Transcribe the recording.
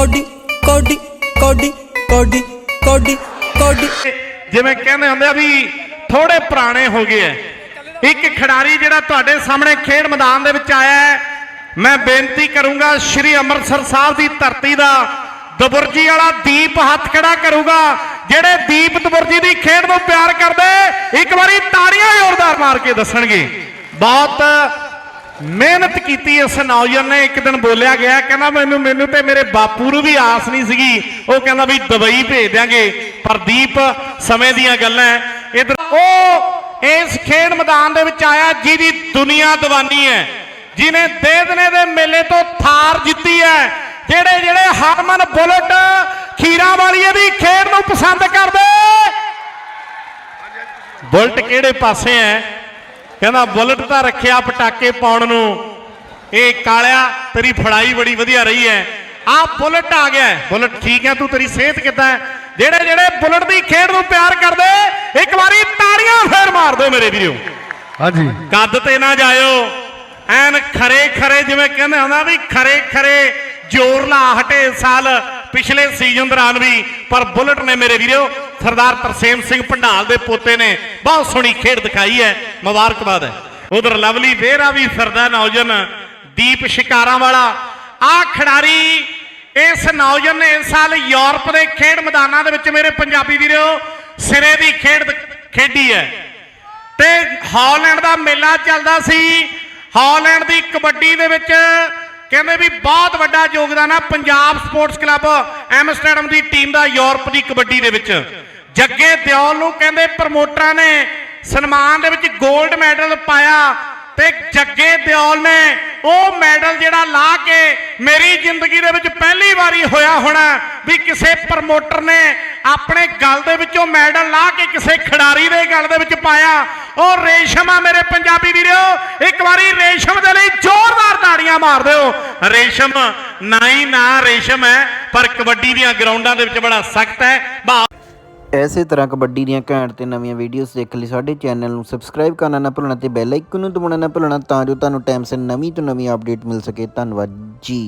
Cody ਕੋਡੀ ਕੋਡੀ ਕੋਡੀ ਕੋਡੀ ਕੋਡੀ। ਜਿਵੇਂ ਕਹਿੰਦੇ ਹੁੰਦੇ ਆ ਵੀ ਥੋੜੇ ਪੁਰਾਣੇ ਹੋ ਗਏ ਐ। ਇੱਕ ਖਿਡਾਰੀ ਜਿਹੜਾ ਤੁਹਾਡੇ ਸਾਹਮਣੇ ਖੇਡ ਮੈਦਾਨ ਦੇ ਵਿੱਚ ਆਇਆ ਹੈ ਮੈਂ ਬੇਨਤੀ ਕਰੂੰਗਾ ਸ਼੍ਰੀ ਅੰਮ੍ਰਿਤਸਰ ਸਾਹਿਬ ਦੀ ਧਰਤੀ ਦਾ ਦਬੁਰਜੀ ਵਾਲਾ ਦੀਪ ਹੱਥ ਖੜਾ ਕਰੂਗਾ, ਜਿਹੜੇ ਦੀਪ ਦਬੁਰਜੀ ਦੀ ਖੇਡ ਨੂੰ ਪਿਆਰ ਕਰਦੇ, ਇੱਕ ਵਾਰੀ ਤਾੜੀਆਂ ਜ਼ੋਰਦਾਰ ਮਾਰ ਕੇ ਦੱਸਣਗੇ। ਬਹੁਤ ਮਿਹਨਤ ਕੀਤੀ ਇਸ ਨੌਜਵਾਨ ਨੇ। ਇੱਕ ਦਿਨ ਬੋਲਿਆ ਗਿਆ, ਕਹਿੰਦਾ ਮੈਨੂੰ ਮੈਨੂੰ ਤੇ ਮੇਰੇ ਬਾਪੂ ਨੂੰ ਵੀ ਆਸ ਨਹੀਂ ਸੀਗੀ। ਉਹ ਕਹਿੰਦਾ ਵੀ ਦੁਬਈ ਭੇਜ ਦਿਆਂਗੇ। ਪਰ ਦੀਪ ਸਮੇਂ ਦੀਆਂ ਗੱਲਾਂ ਇਧਰ ਉਹ ਇਸ ਖੇਡ ਮੈਦਾਨ ਦੇ ਵਿੱਚ ਆਇਆ ਜਿਹਦੀ ਦੁਨੀਆ ਦੀਵਾਨੀ ਹੈ ਜਿਨੇ ਦੇਦਨੇ ਦੇ ਮੇਲੇ ਤੋਂ ਥਾਰ ਜਿੱਤੀ ਹੈ ਜਿਹੜੇ ਜਿਹੜੇ ਹਰਮਨ ਬੁਲਟ ਖੀਰਾ ਵਾਲੀਏ ਦੀ ਖੇਡ ਨੂੰ ਪਸੰਦ ਕਰਦੇ। ਬੁਲਟ ਕਿਹੜੇ ਪਾਸੇ ਹੈ ਕਹਿੰਦਾ ਬੁਲਟ ਤਾਂ ਰੱਖਿਆ ਪਟਾਕੇ ਪਾਉਣ ਨੂੰ। ਇਹ ਕਾਲਿਆ ਤੇਰੀ ਫੜਾਈ ਬੜੀ ਵਧੀਆ ਰਹੀ ਹੈ ਆ ਬੁਲਟ ਆ ਗਿਆ। ਬੁਲਟ ਠੀਕ ਹੈ ਤੂੰ ਤੇਰੀ ਸਿਹਤ ਕਿੱਦਾਂ ਜਿਹੜੇ ਜਿਹੜੇ ਬੁਲਟ ਦੀ ਖੇਡ ਨੂੰ ਪਿਆਰ ਕਰਦੇ ਇੱਕ ਵਾਰੀ ਤਾੜੀਆਂ ਫੇਰ ਮਾਰ ਦਿਓ ਮੇਰੇ ਵੀਰੋ। ਹਾਂਜੀ। ਕੱਦ ਤੇ ਨਾ ਜਾਇਓ। ਐਨ ਖਰੇ ਖਰੇ ਜਿਵੇਂ ਕਹਿੰਦੇ ਹੁੰਦਾ ਵੀ ਖਰੇ ਖਰੇ ਜ਼ੋਰ ਲਾ ਹਟੇ ਸਾਲ ਪਿਛਲੇ ਸੀਜ਼ਨ ਦੌਰਾਨ ਵੀ। ਪਰ ਬੁਲਟ ਨੇ ਮੇਰੇ ਵੀਰੋ ਸਰਦਾਰ ਤਰਸੇਮ ਸਿੰਘ ਭੰਡਾਲ ਦੇ ਪੋਤੇ ਨੇ ਬਹੁਤ ਸੋਹਣੀ ਖੇਡ ਦਿਖਾਈ ਹੈ, ਮੁਬਾਰਕਬਾਦ ਹੈ। ਉਧਰ ਲਵਲੀ ਵੇਰਾ ਵੀ ਫਿਰਦਾ ਨੌਜਵਾਨ ਦੀਪ ਸ਼ਿਕਾਰਾਂ ਵਾਲਾ। ਆ ਖਿਡਾਰੀ ਇਸ ਨੌਜਵਾਨ ਨੇ ਇਸ ਸਾਲ ਯੂਰਪ ਦੇ ਖੇਡ ਮੈਦਾਨਾਂ ਦੇ ਵਿੱਚ ਮੇਰੇ ਪੰਜਾਬੀ ਵੀਰੋ ਸਿਰੇ ਦੀ ਖੇਡ ਖੇਡੀ ਹੈ। ਤੇ ਹਾਲੈਂਡ ਦਾ ਮੇਲਾ ਚੱਲਦਾ ਸੀ। ਹਾਲੈਂਡ ਦੀ ਕਬੱਡੀ ਦੇ ਵਿੱਚ ਕਹਿੰਦੇ ਵੀ ਬਹੁਤ ਵੱਡਾ ਯੋਗਦਾਨ ਆ ਪੰਜਾਬ ਸਪੋਰਟਸ ਕਲੱਬ ਐਮਸਟਰਡਮ ਦੀ ਟੀਮ ਦਾ ਯੂਰਪ ਦੀ ਕਬੱਡੀ ਦੇ ਵਿੱਚ। ਜੱਗੇ ਦਿਓਲ ਨੂੰ ਕਹਿੰਦੇ ਪ੍ਰਮੋਟਰਾਂ ਨੇ ਸਨਮਾਨ ਦੇ ਵਿੱਚ 골ਡ ਮੈਡਲ ਪਾਇਆ ਤੇ ਜੱਗੇ ਦਿਓਲ ਨੇ ਉਹ ਮੈਡਲ ਜਿਹੜਾ ਲਾ ਕੇ ਮੇਰੀ ਜ਼ਿੰਦਗੀ ਦੇ ਵਿੱਚ ਪਹਿਲੀ ਵਾਰੀ ਹੋਇਆ ਹੋਣਾ ਵੀ ਕਿਸੇ ਪ੍ਰਮੋਟਰ ਨੇ ਆਪਣੇ ਗਲ ਦੇ ਵਿੱਚੋਂ ਮੈਡਲ ਲਾ ਕੇ ਕਿਸੇ ਖਿਡਾਰੀ ਦੇ ਗਲ ਦੇ ਵਿੱਚ ਪਾਇਆ। ਉਹ ਰੇਸ਼ਮ ਆ ਮੇਰੇ ਪੰਜਾਬੀ ਵੀਰੋ, ਇੱਕ ਵਾਰੀ ਰੇਸ਼ਮ ਦੇ ਤਾੜੀਆਂ ਮਾਰ ਦਿਓ। ਰੇਸ਼ਮ, ਨਾ ਹੀ ਨਾ ਰੇਸ਼ਮ ਹੈ, ਪਰ ਕਬੱਡੀ ਦੀਆਂ ਗਰਾਊਂਡਾਂ ਦੇ ਵਿੱਚ ਬੜਾ ਸਖਤ ਹੈ। ਬਾ ਐਸੇ ਤਰ੍ਹਾਂ ਕਬੱਡੀ ਦੀਆਂ ਘੈਂਟ ਤੇ ਨਵੀਆਂ ਵੀਡੀਓਜ਼ ਦੇਖਣ ਲਈ ਸਾਡੇ ਚੈਨਲ ਨੂੰ ਸਬਸਕ੍ਰਾਈਬ ਕਰਨਾ ਨਾ ਭੁੱਲਣਾ ਤੇ ਬੈਲ ਆਈਕਨ ਨੂੰ ਦਬਾਉਣਾ ਨਾ ਭੁੱਲਣਾ ਤਾਂ ਜੋ ਤੁਹਾਨੂੰ ਟਾਈਮ ਸਿਰ ਨਵੀਂ ਤੋਂ ਨਵੀਂ ਅਪਡੇਟ ਮਿਲ ਸਕੇ। ਧੰਨਵਾਦ ਜੀ।